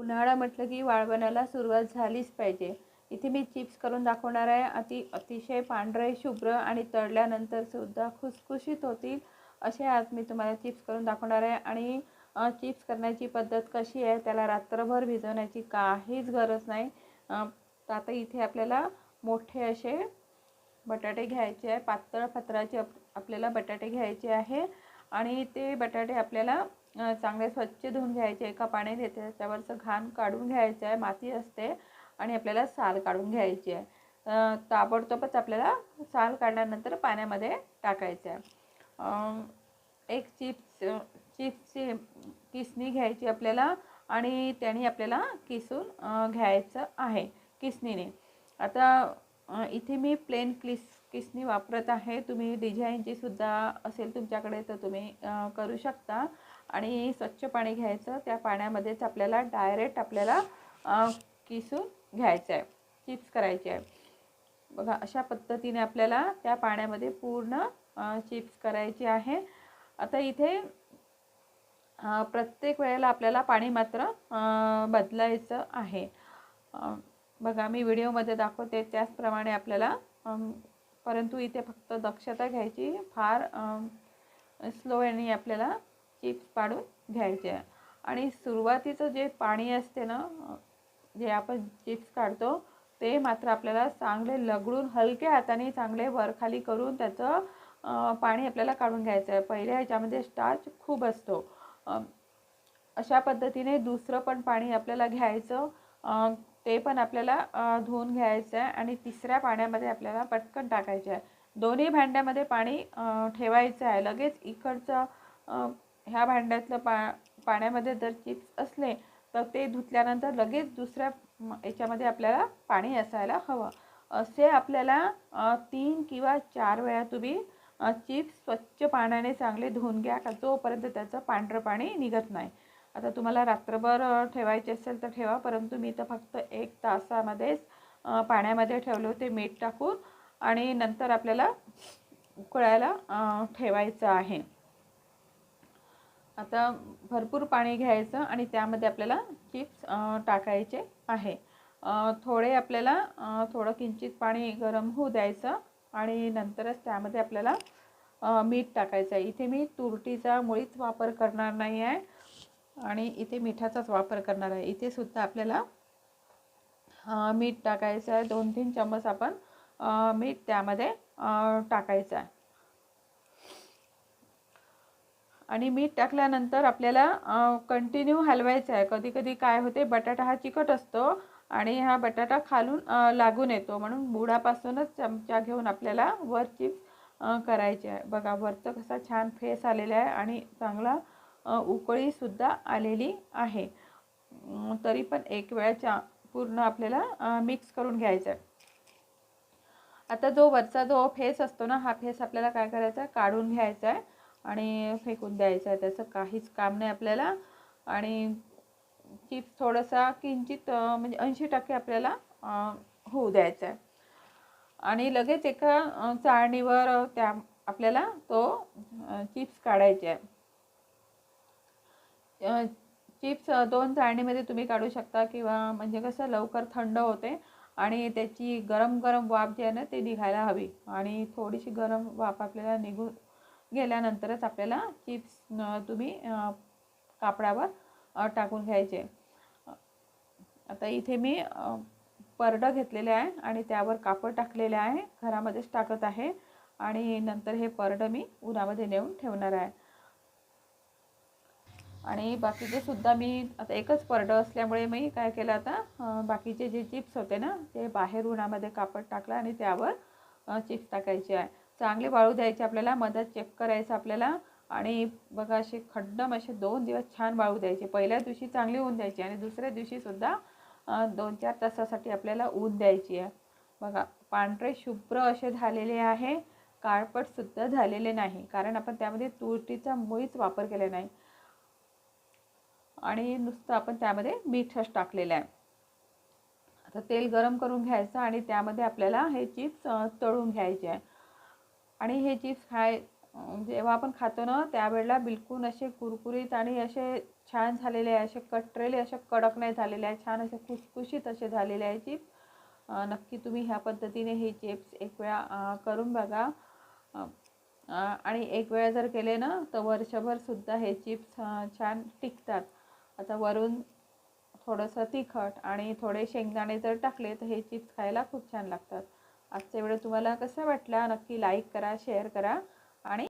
उन्हाळा म्हटलं की वाळवणाला सुरुवात झालीच पाहिजे. इथे मी चिप्स करून दाखवणार आहे. अति अतिशय पांढरे शुभ्र आणि तळल्यानंतर सुद्धा खुसखुशीत होतील असे आज मी तुम्हाला चिप्स करून दाखवणार आहे. आणि चिप्स करण्याची पद्धत कशी आहे त्याला रात्रभर भिजवण्याची काहीच गरज नाही. आता इथे आपल्याला मोठे असे बटाटे घ्यायचे आहे. पातळ पत्राचे आप आपल्याला बटाटे घ्यायचे आहे. आणि ते बटाटे आपल्याला चांगले स्वच्छ धुवून घ्यायचे एका पाण्यात येते त्याच्यावरचं घाण काढून घ्यायचं आहे माती असते आणि आपल्याला साल काढून घ्यायची आहे. ताबडतोबच आपल्याला साल काढल्यानंतर पाण्यामध्ये टाकायचं आहे. एक चिप्स चिप्सची किसणी घ्यायची आपल्याला आणि त्याने आपल्याला किसून घ्यायचं आहे किसणीने. आता इथे मी प्लेन क्लिस किसणी वापरत आहे. तुम्ही डिझाईनची सुद्धा असेल तुमच्याकडे तर तुम्ही करू शकता. आणि स्वच्छ पाणी घ्यायचं. त्या पाण्यामध्येच आपल्याला डायरेक्ट आपल्याला किसून घ्यायचं आहे. चिप्स करायचे आहे. बघा अशा पद्धतीने आपल्याला त्या पाण्यामध्ये पूर्ण चिप्स करायचे आहे. आता इथे प्रत्येक वेळेला आपल्याला पाणी मात्र बदलायचं आहे. बघा मी व्हिडिओमध्ये दाखवते. त्याचप्रमाणे आपल्याला परंतु इथे फक्त दक्षता घ्यायची फार स्लो याने आपल्याला चिप्स पाडून घ्यायचे. आहे आणि सुरुवातीचं जे पाणी असते ना जे आपण चिप्स काढतो ते मात्र आपल्याला चांगले लगडून हलक्या हाताने चांगले वरखाली करून त्याचं पाणी आपल्याला काढून घ्यायचं आहे. पहिल्या ह्याच्यामध्ये स्टार्च खूप असतो. अशा पद्धतीने दुसरं पण पाणी आपल्याला घ्यायचं. ते पण आपल्याला धुवून घ्यायचं आहे आणि तिसऱ्या पाण्यामध्ये आपल्याला पटकन टाकायचं आहे. दोन्ही भांड्यामध्ये पाणी ठेवायचं आहे. लगेच इकडचं ह्या भांड्यातलं पा पाण्यामध्ये जर चिप्स असले तर ते धुतल्यानंतर लगेच दुसऱ्या याच्यामध्ये आपल्याला पाणी असायला हवं. असे आपल्याला तीन किंवा चार वेळा तुम्ही चिप्स स्वच्छ पाण्याने चांगले धुवून घ्या का जोपर्यंत त्याचं पांढरं पाणी निघत नाही. आता तुम्हाला रात्रभर ठेवायचे असेल तर ठेवा परंतु मी तर फक्त एक तासामध्येच पाण्यामध्ये ठेवले होते मीठ टाकून आणि नंतर आपल्याला उकळायला ठेवायचं आहे. आता भरपूर पाणी घ्यायचं आणि त्यामध्ये आपल्याला चिप्स टाकायचे आहे. थोडे आपल्याला थोडं किंचित पाणी गरम होऊ द्यायचं आणि नंतरच त्यामध्ये आपल्याला मीठ टाकायचं आहे. इथे मी तुरटीचा मुळीच वापर करणार नाही आहे आणि इथे मिठाचाच वापर करणार आहे. इथे सुद्धा आपल्याला मीठ टाकायचं आहे. दोन तीन चम्मच आपण मीठ त्यामध्ये टाकायचं आहे. आणि मीठ टाकल्यानंतर आपल्याला कंटिन्यू हलवायचं आहे. कधी कधी काय होते बटाटा हा चिकट असतो आणि हा बटाटा खालून लागून येतो. म्हणून बुडापासूनच चमचा घेऊन आपल्याला वर चिप्स करायचे आहे. बघा वरचं कसा छान फेस आलेला आहे आणि चांगला उकळीसुद्धा आलेली आहे. तरी पण एक वेळाच्या पूर्ण आपल्याला मिक्स करून घ्यायचं आहे. आता जो वरचा जो फेस असतो ना हा फेस आपल्याला काय करायचा आहे? काढून घ्यायचा आहे. आणि फेकून द्यायचं आहे. त्याचं काहीच काम नाही आपल्याला. आणि चिप्स थोडासा किंचित म्हणजे ऐंशी टक्के आपल्याला होऊ द्यायचा आहे. आणि लगेच एका चाळणीवर त्या आपल्याला तो चिप्स काढायचे आहे. चिप्स दोन चाळणीमध्ये तुम्ही काढू शकता किंवा म्हणजे कसं लवकर थंड होते आणि त्याची गरम गरम वाफ जी आहे ना ते निघायला हवी. आणि थोडीशी गरम वाफ आपल्याला निघून गेल्यानंतरच आपल्याला चिप्स तुम्ही कापडावर टाकून घ्यायचे. आता इथे मी परडं घेतलेले आहे आणि त्यावर कापड टाकलेले आहे. घरामध्येच टाकत आहे आणि नंतर हे परडं मी उन्हामध्ये नेऊन ठेवणार आहे. आणि बाकीचे सुद्धा मी आता एकच परडं असल्यामुळे मी काय केलं आता बाकीचे जे चिप्स होते ना ते बाहेर उन्हामध्ये कापड टाकलं आणि त्यावर चिप्स टाकायचे आहे. चांगले वाळू द्यायचे आपल्याला मधात चेक करायचं आपल्याला. आणि बघा असे खड्डम असे दोन दिवस छान वाळू द्यायचे. पहिल्या दिवशी चांगली ऊन द्यायची आणि दुसऱ्या दिवशीसुद्धा दोन चार तासासाठी आपल्याला ऊन द्यायची आहे. बघा पांढरे शुभ्र असे झालेले आहे. काळपटसुद्धा झालेले नाही. कारण आपण त्यामध्ये तुरटीचा मुळीच वापर केला नाही. आणि नुसतं आपण त्यामध्ये मीठच टाकलेलं आहे. आता तेल गरम करून घ्यायचं आणि त्यामध्ये आपल्याला हे चिप्स तळून घ्यायचे आहे. आणि हे चिप्स खाय जेव्हा आपण खातो ना त्यावेळेला बिलकुल असे कुरकुरीत आणि असे छान झालेले आहे असे कटरेले असे कडक नाही झालेले आहे छान असे खुसखुशीत असे झालेले आहे चिप्स नक्की तुम्ही ह्या पद्धतीने हे चिप्स एक वेळा करून बघा. आणि एक वेळा जर केले ना तर वर्षभरसुद्धा हे चिप्स छान टिकतात. आता वरून थोडंसं तिखट आणि थोडे शेंगदाणे जर टाकले तर हे चिप्स खायला खूप छान लागतात. आजचा व्हिडिओ तुम्हाला कसा वाटला? नक्की लाईक करा शेअर करा.